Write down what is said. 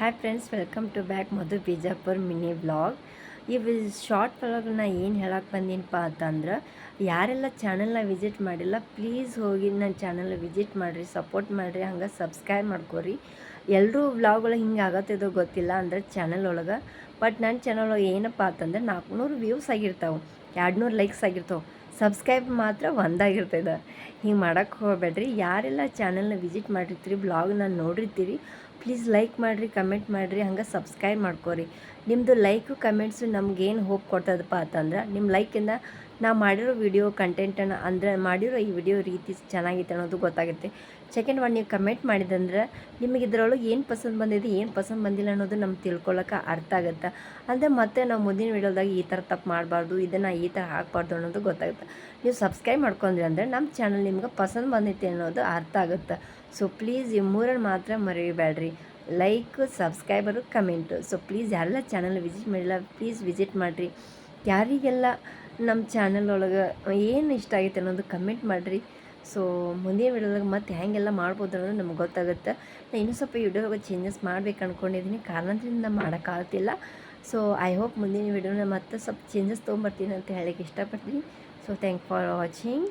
Hi friends welcome to back Madhu Bijapur mini blog ಈ short ವ್ಲಾಗ್ನ ಏನು ಹೇಳಕ್ಕೆ ಬಂದೀನಪ್ಪ ಅಂತಂದ್ರೆ, ಯಾರೆಲ್ಲ ಚಾನಲ್ನ ವಿಸಿಟ್ ಮಾಡಿಲ್ಲ ಪ್ಲೀಸ್ ಹೋಗಿ ನನ್ನ ಚಾನಲ್ ವಿಸಿಟ್ ಮಾಡಿರಿ ಸಪೋರ್ಟ್ ಮಾಡಿರಿ, ಹಂಗೆ ಸಬ್ಸ್ಕ್ರೈಬ್ ಮಾಡ್ಕೊರಿ. ಎಲ್ಲರೂ ವ್ಲಾಗ್ಗಳು ಹಿಂಗೆ ಆಗತ್ತಿದೋ ಗೊತ್ತಿಲ್ಲ ಅಂದ್ರೆ ಚಾನಲ್ ಒಳಗೆ. ಬಟ್ ನನ್ನ ಚಾನಲ್ ಒಳಗೆ ಏನಪ್ಪ ಅಂತಂದ್ರೆ ನಾಲ್ಕುನೂರು ವ್ಯೂಸ್ ಆಗಿರ್ತಾವೆ ಎರಡು ನೂರು ಲೈಕ್ಸ್ ಆಗಿರ್ತಾವೆ. ಸಬ್ಸ್ಕ್ರೈಬ್ ಮಾತ್ರ ಒಂದಾಗಿರ್ತದೆ. ಹಿಂಗೆ ಮಾಡೋಕ್ಕೆ ಹೋಗಬೇಡ್ರಿ. ಯಾರೆಲ್ಲ ಚಾನಲ್ನ ವಿಸಿಟ್ ಮಾಡಿರ್ತೀರಿ ಬ್ಲಾಗ್ನ ನೋಡಿರ್ತೀರಿ ಪ್ಲೀಸ್ ಲೈಕ್ ಮಾಡಿರಿ ಕಮೆಂಟ್ ಮಾಡಿರಿ, ಹಂಗೆ ಸಬ್ಸ್ಕ್ರೈಬ್ ಮಾಡ್ಕೊರಿ. ನಿಮ್ಮದು ಲೈಕು ಕಮೆಂಟ್ಸು ಏನು ಹೋಪ್ ಕೊಡ್ತದಪ್ಪ ಅಂತಂದ್ರೆ ನಿಮ್ಮ ಲೈಕಿಂದ ನಾ ಮಾಡಿರೋ ವಿಡಿಯೋ ಕಂಟೆಂಟನ್ನು ಅಂದರೆ ಮಾಡಿರೋ ಈ ವಿಡಿಯೋ ರೀತಿ ಚೆನ್ನಾಗಿತ್ತು ಅನ್ನೋದು ಗೊತ್ತಾಗುತ್ತೆ. ಸೆಕೆಂಡ್ ಒನ್ ನೀವು ಕಮೆಂಟ್ ಮಾಡಿದಂದ್ರೆ ನಿಮಗೆ ಇದರೊಳಗೆ ಏನು ಪಸಂದ್ ಬಂದಿದೆ, ಏನು ಪಸಂದ್ ಬಂದಿಲ್ಲ ಅನ್ನೋದು ನಮ್ಗೆ ತಿಳ್ಕೊಳ್ಳೋಕೆ ಅರ್ಥ ಆಗುತ್ತೆ. ಅಂದರೆ ಮತ್ತೆ ನಾವು ಮುಂದಿನ ವಿಡಿಯೋದಾಗ ಈ ಥರ ತಪ್ಪು ಮಾಡಬಾರ್ದು, ಇದನ್ನು ಈ ಥರ ಹಾಕ್ಬಾರ್ದು ಅನ್ನೋದು ಗೊತ್ತಾಗುತ್ತೆ. ನೀವು ಸಬ್ಸ್ಕ್ರೈಬ್ ಮಾಡ್ಕೊಂಡ್ರಿ ಅಂದರೆ ನಮ್ಮ ಚಾನಲ್ ನಿಮ್ಗೆ ಪಸಂದ್ ಬಂದೈತೆ ಅನ್ನೋದು ಅರ್ಥ ಆಗುತ್ತೆ. ಸೊ ಪ್ಲೀಸ್ ಈ ಮೂರನ್ನು ಮಾತ್ರ ಮರಿಬೇಡ್ರಿ. Like subscriber comment so please ಯಾರೆಲ್ಲ ಚಾನಲ್ ವಿಸಿಟ್ ಮಾಡಿಲ್ಲ ಪ್ಲೀಸ್ ವಿಸಿಟ್ ಮಾಡಿರಿ. ಯಾರಿಗೆಲ್ಲ ನಮ್ಮ ಚಾನಲ್ ಒಳಗೆ ಏನು ಇಷ್ಟ ಆಗೈತೆ ಅನ್ನೋದು ಕಮೆಂಟ್ ಮಾಡಿರಿ. ಸೊ ಮುಂದಿನ ವಿಡಿಯೋದಾಗ ಮತ್ತೆ ಹೆಂಗೆಲ್ಲ ಮಾಡ್ಬೋದು ಅನ್ನೋದು ನಮ್ಗೆ ಗೊತ್ತಾಗುತ್ತೆ. ನಾನು ಇನ್ನೂ ಸ್ವಲ್ಪ ವಿಡಿಯೋದಾಗ ಚೇಂಜಸ್ ಮಾಡ್ಬೇಕು ಅಂದ್ಕೊಂಡಿದ್ದೀನಿ ಕಾರಣದಿಂದ ಮಾಡೋಕ್ಕಾಗ್ತಿಲ್ಲ. ಸೊ ಐ ಹೋಪ್ ಮುಂದಿನ ವಿಡಿಯೋನ ಮತ್ತೆ ಸ್ವಲ್ಪ ಚೇಂಜಸ್ ತೊಗೊಂಬರ್ತೀನಿ ಅಂತ ಹೇಳಕ್ಕೆ ಇಷ್ಟಪಡ್ತೀನಿ. So thank for watching